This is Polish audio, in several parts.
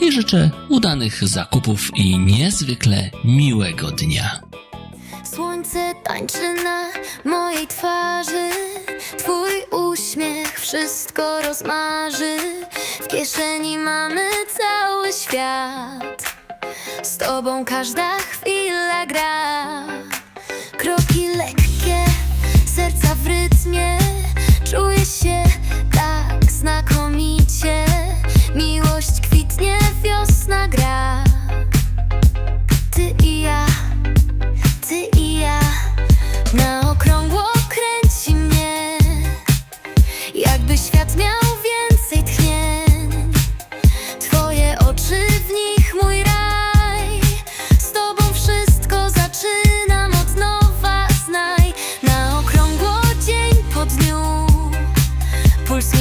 i życzę udanych zakupów i niezwykle miłego dnia. Słońce tańczy na mojej twarzy Twój uśmiech wszystko rozmarzy W kieszeni mamy cały świat Z tobą każda chwila gra Kroki lekkie,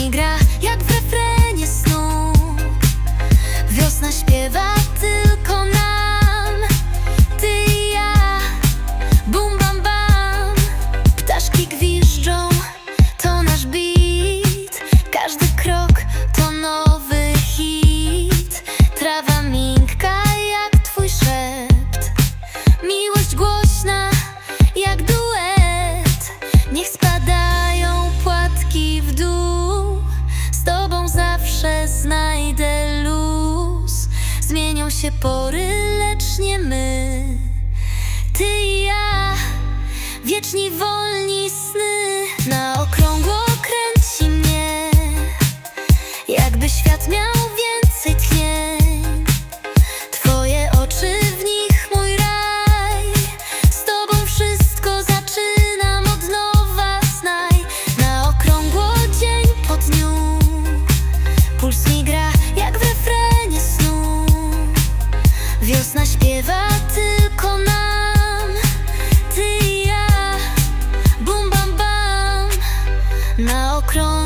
gra jak w refrenie snu. Wiosna śpiewa tylko nam. Ty i ja Bum bam bam, ptaszki gwiżdżą, to nasz beat. Każdy krok to nowy hit. Trawa miękka jak twój szept. Miłość głośna Zmienią się pory, lecz nie my. Ty i ja, wieczni wolni sny. Na okrągło kręci mnie Jakby świat miał Wiosna śpiewa tylko nam. Ty i ja. Bum bam bam. Na okrągło